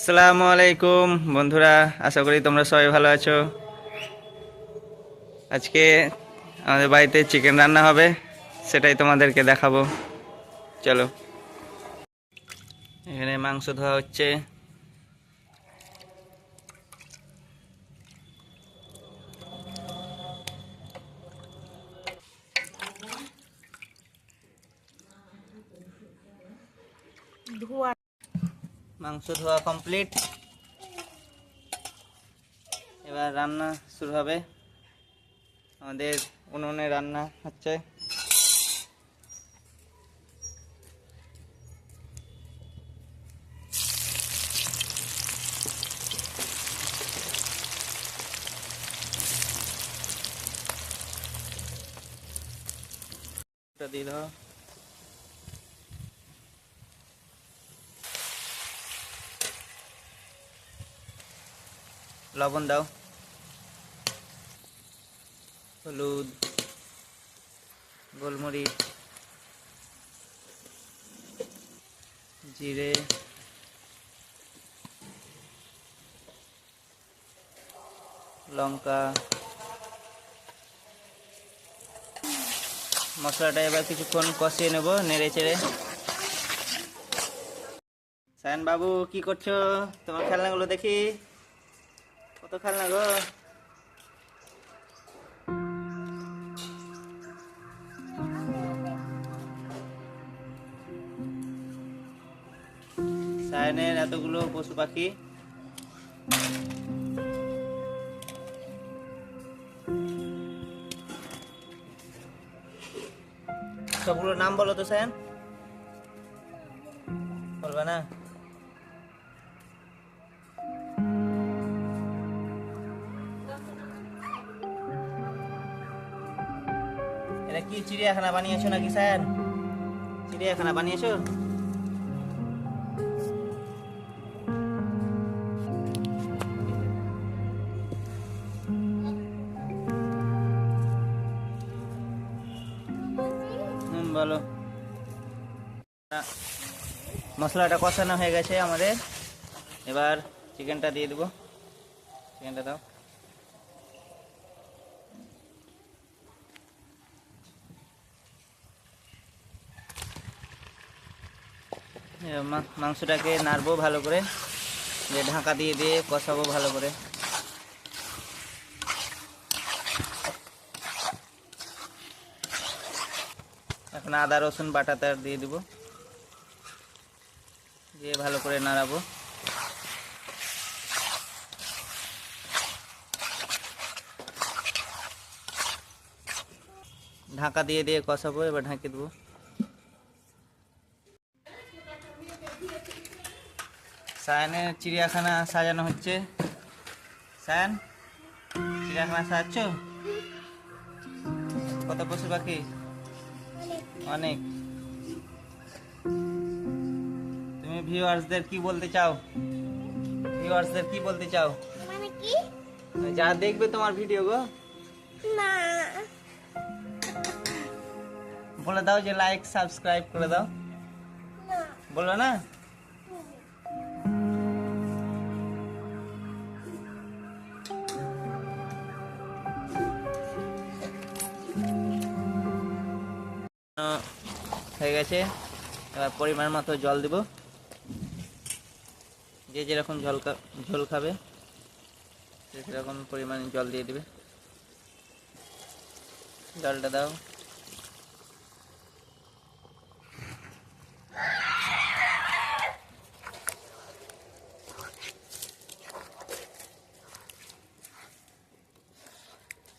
আসসালামু আলাইকুম, বন্ধুরা, আশা করি তোমরা সবাই ভালো আছো। আজকে আমাদের বাড়িতে চিকেন রান্না হবে, সেটাই তোমাদেরকে দেখাবো। চলো। এখানে মাংস ধোয়া হচ্ছে। মাংস ধোয়া কমপ্লিট। এবার রান্না শুরু হবে। আমাদের উনুনে রান্না হচ্ছে। এটা দিয়ে লবণ দাও। হলুদ, গোলমরিচ, জিরে, লঙ্কা, মশলাটা এবার কিছুক্ষণ কষিয়ে নেব নেড়ে চেড়ে। সায়ন বাবু, কি করছ? তোমার খেলনাগুলো দেখি। কত খেলনা গো সায়নের এতগুলো পশু পাখি সবগুলোর নাম বলো তো সায়ন বলবা না এটা কি চিড়িয়াখানা বানিয়েছো নাকি, স্যার? চিড়িয়াখানা বানিয়েছো? বলো। মশলাটা কষানো হয়ে গেছে আমাদের। এবার চিকেনটা দিয়ে দেবো। চিকেনটা দাও। মাংসটাকে নাড়বো ভালো করে। দিয়ে ঢাকা দিয়ে দিয়ে কষাবো ভালো করে। এখন আদা, রসুন বাটাটা দিয়ে দিব। দিয়ে ভালো করে নাড়াবো। ঢাকা দিয়ে দিয়ে কষাবো, এবার ঢাকে দেবো। সায়ানের চিড়িয়াখানা সাজানো হচ্ছে। সায়ান চিড়িয়াখানা সাজাচ্ছ? কত পশু পাখি? অনেক। তুমি ভিউয়ার্সদের কি বলতে চাও? ভিউয়ার্সদের কি বলতে চাও? মানে কি? যা দেখবে তোমার ভিডিও গো। না। বলে দাও যে লাইক সাবস্ক্রাইব করে দাও। বলো না? হয়ে গেছে। এবার পরিমাণ মতো জল দিব। যে যেরকম ঝোল খা- ঝোল খাবে সেরকম পরিমাণে জল দিয়ে দিবে। জলটা দাও।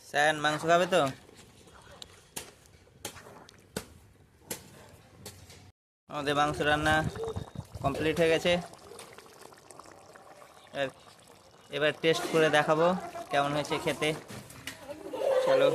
স্যান মাংস খাবে তো? আমাদের মাংস রান্না কমপ্লিট হয়ে গেছে এবার- টেস্ট করে দেখাবো কেমন হয়েছে খেতে চলো।